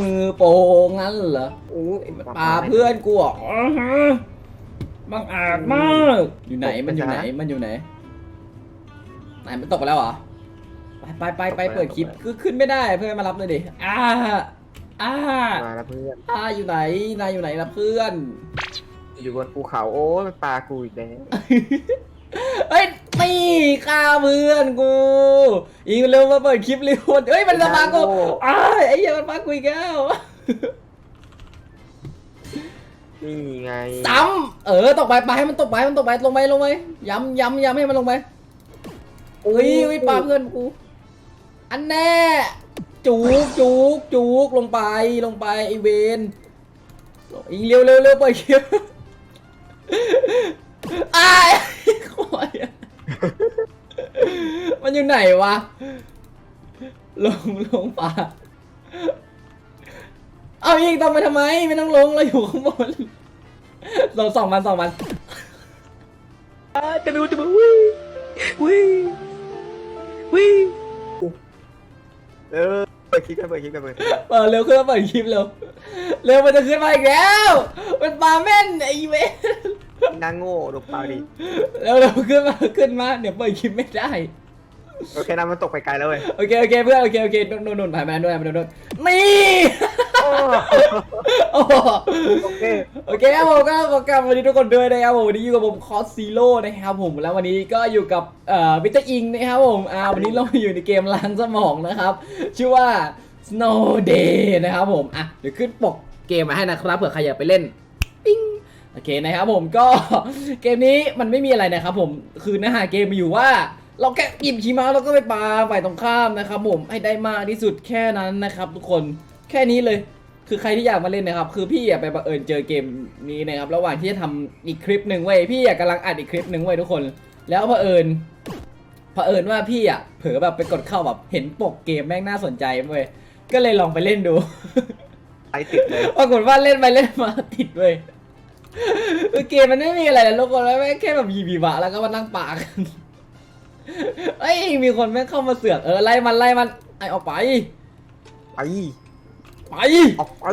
มือโปงงั้นเหรอโอ้ปาเพื่อนกูเหรออ๋อฮะบังอาจมาก อยู่ไหนมันอยู่ไหนมันอยู่ไหน ไหนมันตกไปแล้วเหรอไปไปไปไปเปิดคลิปคือขึ้นไม่ได้เพื่อนมารับเลยดิอ้าอ้ามาแล้วเพื่อนอ้าอยู่ไหนนายอยู่ไหนล่ะเพื่อน อยู่บนภูเขาโอ้มันปลากูอีกแล้วเฮ้ย นี่ฆ่าเพื่อนกูอีกเร็วมาเปิดคลิปเร็วเฮ้ยมันจะมากูอ้ายไอ้เหี้ยมันมากูอีกแล้วนี่ไงซ้ำเออตกไปไปให้มันตกไปมันตกไปลงไปลงไปย้ำย้ำย้ำให้มันลงไปอุ้ยอุ้ยปลาเพื่อนกู อันแน่จูกจูกจูกลงไปลงไปไอเวนอีกเร็วเร็วเร็วเปิดคลิปอ้ายโคตรอะ มันอยู่ไหนวะ ลงลงป่าเอายิงต้องไปทำไม ไม่ต้องลงเราอยู่ข้างบนเราสองมันสองมันจะดูจะมาวิ่งวิ่งวิ่งเออเปิดคลิปกันเปิดคลิปกันเปิดคลิปกันเปิดเร็วขึ้นมาเปิดคลิปเร็วเร็วมันจะขึ้นมาอีกแล้ว มันปลาแม่นไอเวน นางโง่ดูปลาดิเร็วเร็วขึ้นมาขึ้นมา เดี๋ยวเปิดคลิปไม่ได้ โอเคนะมันตกไปไกลแล้วเว้ยโอเคโอเคเพื่อนโอเคโอเคนุ่นนุ่นนุ่นผ่านมาด้วยผ่านมาด้วยนี่ โอ้โอ้โหโอเค โอเคครับผมก็ขอกลับสวัสดีทุกคนด้วยนะครับผมวันนี้อยู่กับผมคอสซีโร่นะครับผมแล้ววันนี้ก็อยู่กับเอ่อวิตเตอร์อิงนะครับผมอ่าวันนี้เราอยู่ในเกมล้างสมองนะครับ ชื่อว่า Snow Day นะครับผมอะเดี๋ยวขึ้นปกเกมมาให้นะครับเผื่อใครอยากไปเล่นปิ้ง โอเคนะครับผมก็เกมนี้มันไม่มีอะไรนะครับผมคือเนื้อหาเกมมีอยู่ว่า เราแค่หยิบขีเมาส์แล้วก็ไปปาฝ่ายตรงข้ามนะครับผมให้ได้มากที่สุดแค่นั้นนะครับทุกคนแค่นี้เลยคือใครที่อยากมาเล่นนะครับ คือพี่อยากไปบังเอิญเจอเกมนี้นะครับระหว่างที่จะทำอีกคลิปหนึ่งเว้ยพี่อยากกำลังอัดอีกคลิปหนึ่งเว้ยทุกคน แล้วเผอิญเผอิญว่าพี่อะเผลอแบบไปกดเข้าแบบเห็นปกเกมแม่งน่าสนใจเว้ยก็เลยลองไปเล่นดูไอติดเลยปรากฏว่าเล่นไปเล่นมาติดเว้ย คือเกมมันไม่มีอะไรเลยทุกคนแล้วแม่งแค่แบบยีบีบะแล้วก็มานั่งปากกันเอ้ยมีคนแม่งเข้ามาเสือกเออไล่มันไล่มันไอออกไป ไปไปออกไป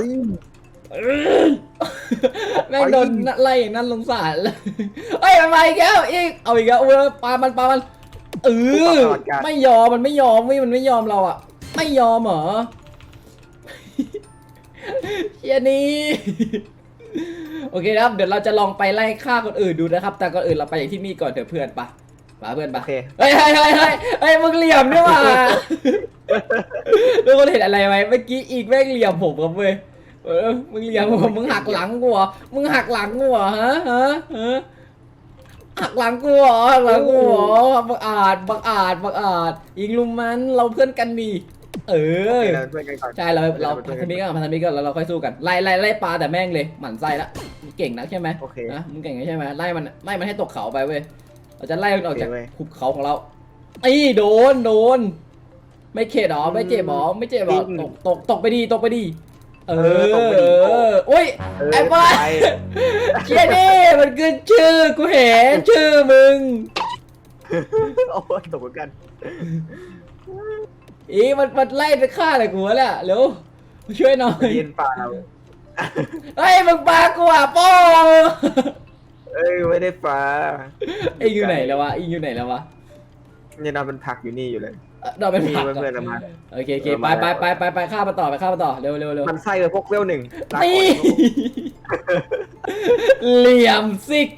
เอ้ยแม่งโดนไล่อย่างนั้นลงสารเลยเฮ้ยมันมาอีกแล้วอีกเอาอีกแล้วอุ้ยปามันปามันเออไม่ยอมมันไม่ยอมเว้ยมันไม่ยอมเราอะไม่ยอมเหรอเชียนี่ โอเคนะครับ เดี๋ยวเราจะลองไปไล่ฆ่าคนอื่นดูนะครับ แต่ก่อนอื่นเราไปอย่างที่นี่ก่อนเถอะเพื่อนปะปะเพื่อนโอปะเค เฮ้ยเฮ้ยเฮ้ยเฮ้ยเฮ้ยมึงเหลี่ยมด้วยว่ะทุกคนเห็นอะไรไหมเมื่อกี้อีกแม่งเหลี่ยมผมครับเว้ยเออมึงเหลี่ยมผมมึงหักหลังกูเหรอมึงหักหลังกูเหรอฮะฮะฮะหักหลังกูเหรอหักหลังกูเหรอบังอาจบังอาจบังอาจยิงลุมมันเราเพื่อนกันดี เอโออ เคเราเพื่อนกันก่อนใช่เราเราพันธมิตรกันพันธมิตรกันแล้วเราค่อยสู้กันไล่ไล่ไล่ปลาแต่แม่งเลยหมั่นไส้ละมึงเก่งนักใช่ไหมโอเค นะมึงเก่งใช่ไหมไล่มันไล่มันให้ตกเขาไปเว้ยเราจะไล่มันออกจากโอเคเว้ย หุบเขาของเราไอ้โดนโดน ไม่เข็ดหรอไม่เจ็บหรอไม่เจ็บหรอจริงตกตกตกไปดีตกไปดี เอเอออตกไปดีเออโอ้ยเออไอ้บ้าไปเชี่ยนี่มันคือชื่อกูเห็นชื่อมึง โอ้ยตกเหมือนกัน อีมันมันไล่จะฆ่าอะไรกูวะเนี่ยเร็วมาช่วยหน่อยเรียนป่าเราเฮ้ยมึงปากูอะโป้งเอ้ยไม่ได้ปลาไอ้อยู่ไหนแล้ววะไอ้อยู่ไหนแล้ววะเนี่ยนอนเป็นผักอยู่นี่อยู่เลยเอ่อเราเป็นผักมีเพื่อนๆเรามาโอเคโอเคเออไปมาไปไปไปไปฆ่ามาต่อไปฆ่ามาต่อเร็วเร็วเร็วมันไส้เลยพวกเวลหนึ่งลาก่อนนี่เหลี่ยมซิก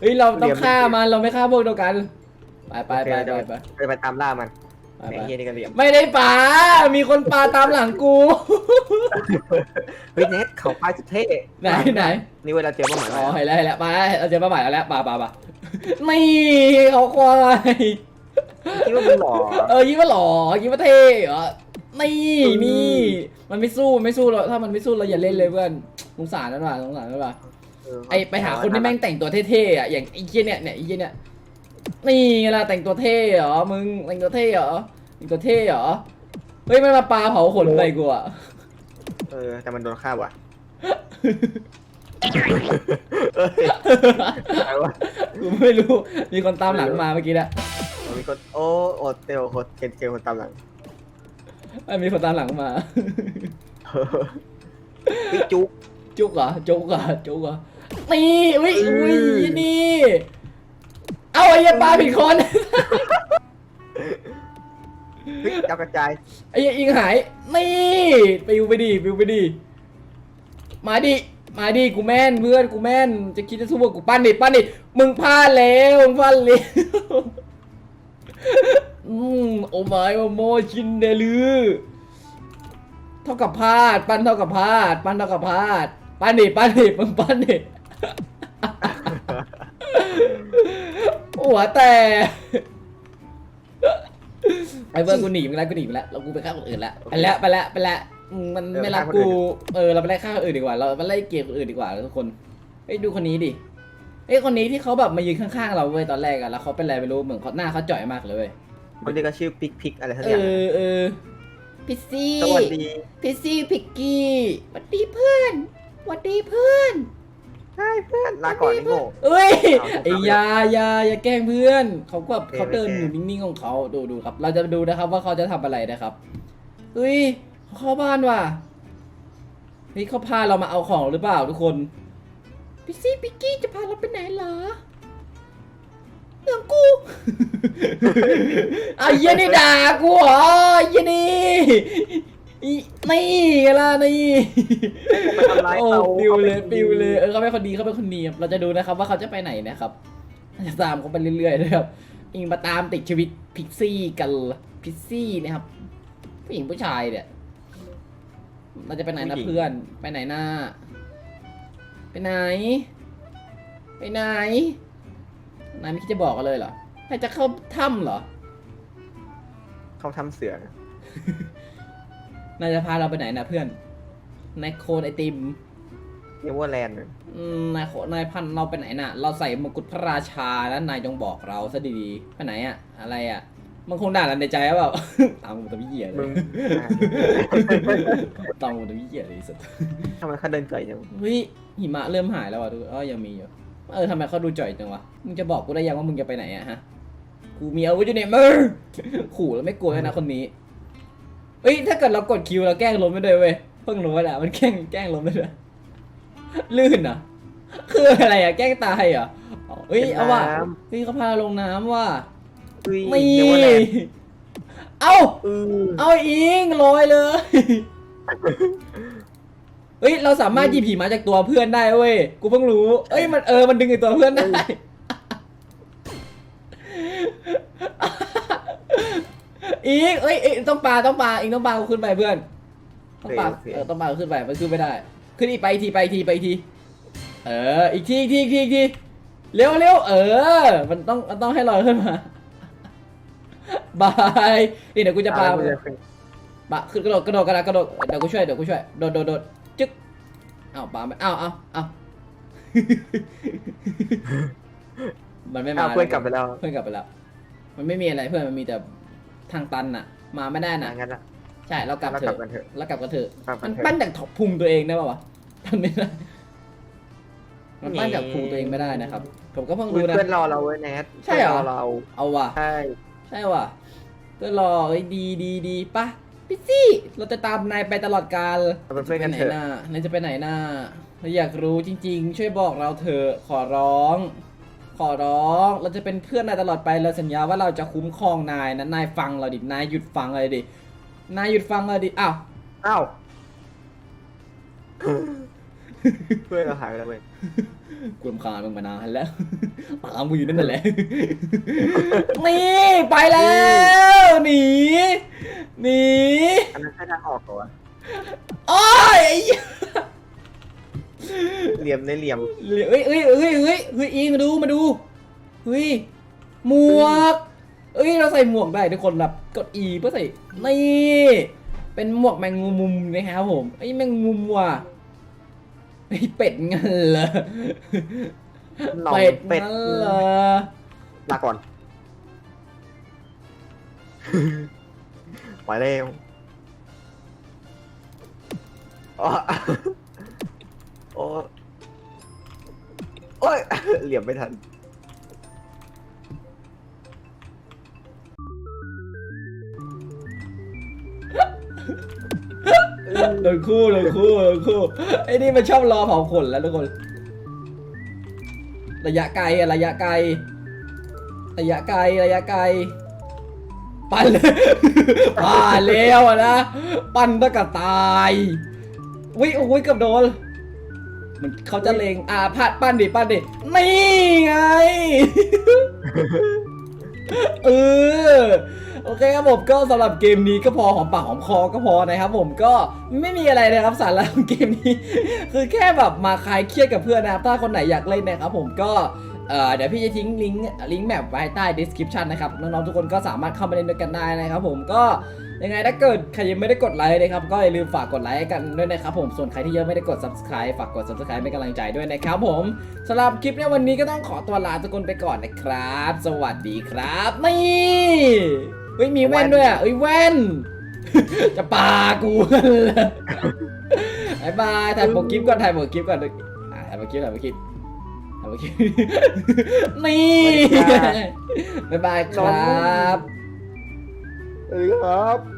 เฮ้ยเราต้องฆ่ามันเราไม่ฆ่าพวกเดียวกัน ไปไปโอเคไปเดี๋ยวไปไปไปตามล่ามัน ไปไอ้ไปเฮียนี่ก็เหลี่ยมไม่ได้ปามีคนปาตามหลังกู เฮ้ยเน็ตเขาป้ายสุดเท่ไหนไหนนี่เวลาเจอเป้าหมายอ๋อเห็นแล้วเห็นแล้วมาเราเจอป้าใหม่แล้วปาปาปานี่เขาควายคิดว่ามันหล่อเออยิ้มว่าหล่อยิ้มว่าเท่เหรอนี่นี่มันไม่สู้ไม่สู้เราถ้ามันไม่สู้เราอย่าเล่นเลยเพื่อนสงสารนั่นว่ะสงสารนั่นว่ะไอไปหาคนที่แม่งแต่งตัวเท่ๆอะอย่างไอ้เหี้ยเนี่ยเนี่ยไอ้เหี้ยเนี่ย นี่ไงล่ะแต่งตัวเท่เหรอมึงแต่งตัวเท่เหรอแต่งตัวเท่เหรอเฮ้ยมันมาปาเผาขนอะไรกูอะเออแต่มันโดนฆ่าว่ะอะไรวะกูไม่รู้มีคนตามหลังมาเมื่อกี้แหละมีคนโอ้โอเตลโฮเกนเกลคนตามหลังเอ้ยมีคนตามหลังมา พี่จุกจุกเหรอจุกเหรอจุกเหรอนี่อุ้ยอุ้ยนี่ เอาไอ้เหี้ยปลาผิดคนเฮ้ยดาวกระจายไอ้เหี้ยอิงหายนี่ปิวไปดิปิวไปดิมาดิมาดิกูแม่นเพื่อนกูแม่นจะคิดจะสู้กับกูปั้นดิปั้นดิมึงพลาดแล้วมึงพลาดแล้วอืมโอไมโอโมชินเดลือเท่ากับพลาด ปั้นเท่ากับพลาด ปั้นเท่ากับพลาด ปั้นดิปั้นดิมึงปั้นดิ หัวแต่ไอ้เบิร์ดกูหนีไปแล้วกูหนีไปแล้วเรากูไปฆ่าคนอื่นแล้วไปแล้วไปแล้วไปแล้วอืมมันไม่รักกูเออเราไปไล่ฆ่าคนอื่นดีกว่า เราไปไล่เกมคนอื่นดีกว่าทุกคนเฮ้ยดูคนนี้ดิเอ้ยคนนี้ที่เขาแบบมายืนข้างๆเราเว้ยตอนแรกอะแล้วเขาเป็นอะไรไม่รู้เหมือนเขาหน้าเขาจ่อยมากเลยเว้ยคนนี้ก็ชื่อพิกพิกอะไรทั้งเออย่างอเออพิซซี่สวัสดีพิซซี่พิกกี้สวัสดีเพื่อนสวัสดีเพื่อน ใช่เพื่อนลาก่อนไอ้โง่ เอ้ยเอาไอ้ยาอยาอย่าแกล้งเพื่อน เขาก็เออเขาเดินไม่อแกล้งยู่นิ่งๆของเขาดูดูครับ เราจะดูนะครับว่าเขาจะทำอะไรนะครับเฮ้ยเขาเข้าบ้านว่ะเฮ้ยเขาพาเรามาเอาของหรือเปล่าทุกคนพิซซี่พิกกี้จะพาเราไปไหนเหรอเรื่องกู ไอ้เหี้ยนี่ด่ากูเหรอไอ้เหี้ยนี่อี นี่ไงล่ะนี่ไปทำร้ายโอ้เขาปิวเลยขาปิวเลยเออเขาเป็นคนดีเขาเป็นคนดีครับเราจะดูนะครับว่าเขาจะไปไหนนะครับจะตามเขาไปเรื่อยๆนะครับอิงมาตามติดชีวิตพิกซี่กันพิกซี่นะครับผู้หญิงผู้ชายเนี่ยเราจะไปไหนนะเพื่อนไปไหนหน้า ไปไหน ไปไหนนายไม่คิดจะบอกกันเลยเหรอให้จะเข้าถ้ำเหรอ เขาทำเสือ นายจะพาเราไปไหนนะเพื่อนนายโคนไอติมเรียกว่าแลนด์อืมนายโคนายพันเราไปไหนน่ะ เราใส่มงกุฎพระราชาแล้วนายจงบอกเราซะดีๆไปไหนอะอะไรอะมันคงด่าเราในใจหรือเปล่าตามกูตัวพี่เหี้ยเลมึยงตามกูตัวพี่เหี้ยเลยสุดทำไมเขาเดินไกลจังเฮ้ยหิมะเริ่มหายแล้วอะดูอ๋อยังมีอยู่เออทำไมเขาดูจ่อยจังวะมึงจะบอกกูได้ยังว่ามึงจะไปไหนอะฮะกูมีอาวุธอยู่ในมือขู่แล้วไม่กลัวเลยนะคนนี้ เฮ้ยถ้าเกิดเรากดคิวเราแกล้งล้มไม่ได้เว้ยเพิ่งรู้ว่าแหละมันแกล้งแกล้งล้มไม่ได้ลื่นเหรอะ คืออะไรอะแกล้งตายเหรอะเฮ้ยเอาว่ะเฮ้ยเขาพาเราลงน้ำว่ะอุ้ยนี่เรียกว่าแลนด์เอาเออเอาอิงลอยเลยเฮ้ยเราสามารถหยิบผีมาจากตัวเพื่อนได้เว้ยกูเพิ่งรู้ เอ้ยมันเออมันดึงไอตัวเพื่อนได้ อีกเอ้ยเอ้ยต้องปลาต้องปลาอีกต้องปลากูขึ้นไปเพื่อน ต้องปลาเออต้องปลากูขึ้นไปมันขึ้นไม่ได้ ขึ้นอีกไปอีกทีไปอีกทีไปอีกที เอออีกทีอีกทีอีกทีอีกทีเร็วเร็วเออ มันต้องมันต้องให้ลอยขึ้นมาบายนี่เดี๋ยวกูจะปาอ่กูจะขึ้นปะขึ้นกระโดดกระโดดกระโดดกระโดดเดี๋ยวกูช่วยเดี๋ยวกูช่วยโดดโดดโดดจึ๊กอ้าวปาไม่อ้าวอ้าวอ้าว มันไม่มาอ้าวเพื่อนกลับไปแล้ว เพื่อนกลับไปแล้ว มันไม่มีอะไรเพื่อนมันมีแต่ ทางตันน่ะ มาไม่ได้อะน่ะ งั้นละ ใช่ เรากลับเราเถกลับอะกันเถอะเรากลับกันเถอะ กลับกัมันนเถอะ ปั้นจากท็อปพุงตัวเองได้ป่าวะทำไม่ได้ มันปั้นจากพุงตัวเองไม่ได้นะครับ ผมก็เพิ่งอุ๊ยรู้นะ เพื่อนรอเราเว้ยแนทใช่เหรอ พื่นเราเอาว่ะ ใช่ ใช่ว่ะก็รอเอ้ยดีดีดีปะพี่ซี่ เราจะตามนายไปตลอดกาลเราเป็นเพื่อนไปกันไหนเถอะน่ะนายจะไปไหนน่ะเราอยากรู้จริง ๆ ช่วยบอกเราเถอะขอร้อง ขอร้อง เราจะเป็นเพื่อนนายตลอดไปเราสัญญาว่าเราจะคุ้มครองนายนะนายฟังเราดินายหยุดฟังเลยดินายหยุดฟังเราดิอ้าวอ้าวเพื่อนเราหายไปแล้วเว้ยกูรำคาญมึงมานานแล้วตามกูอยู่นั่นแหละนี่ไปแล้วหนีหนีอันนั้นแค่ทางออกเหรอวะโอ้ยไอ้ เหี้ยเหลี่ยมในเหลี่ยมเฮ้ยเฮ้ยเฮ้ยเฮ้ยเฮ้ยอิงมาดูมาดูเฮ้ยหมวกเอ้ยเราใส่หมวกได้ทุกคนแบบกด E เพื่อใส่นี่เป็นหมวกแมงมุมนะครับผมไอ้ยแมงมุมว่ะไอ้เป็ดงั้นเหรอหน่องเป็ดเป็ดงั้นเหรอลาก่อน ไปเร็วอ๋อ โอ้โอ้ย เหลี่ยมไม่ทันเออโดนคู่โดนคู่โดนคู่ไอ้นี่มันชอบรอเผาขนแล้วทุกคน ระยะไกลอะระยะไกล ระยะไกลระยะไกล ปั่นเลยผ่านแล้วอะนะ ปั่นตั้งกับตายวิโอ้ยเกับโดน มันเขาจะเลงอ่าพลาดปั้นดิปั้นดินี่ไง เออโอเคครับผมก็สำหรับเกมนี้ก็พอหอมปากหอมคอก็พอนะครับ ผมก็ไม่มีอะไรเลยครับสาระของเกมนี้ คือแค่แบบมาคลายเครียดกับเพื่อนนะครับถ้าคนไหนอยากเล่นนะครับผมก็เอ่อเดี๋ยวพี่จะทิ้งลิงก์ลิงก์แมปไว้ใต้ description นะครับน้องๆทุกคนก็สามารถเข้ามาเล่นด้วยกันได้นะครับผมก็ ยังไงถ้าเกิดใครยังไม่ได้กดไลค์นะครับก็อย่าลืมฝากกดไลค์กันด้วยนะครับผมส่วนใครที่ยังไม่ได้กด subscribe ฝากกด subscribe เป็นกำลังใจด้วยนะครับผมสำหรับคลิปในวันนี้ก็ต้องขอตัวลาทุกคนไปก่อนนะครับ สวัสดีครับนี่เฮ้ยมีแว่นด้วยอะเอ้ยแว่น จะปากูเลยบายบายถ่ายโปกคลิปก่อนถ่ายโปกคลิปก่อนอะถ่ายโปกคลิปถ่ายโปกคลิปถ่ายโปกคลิปนี่บายบายครับ สวัสดีครับ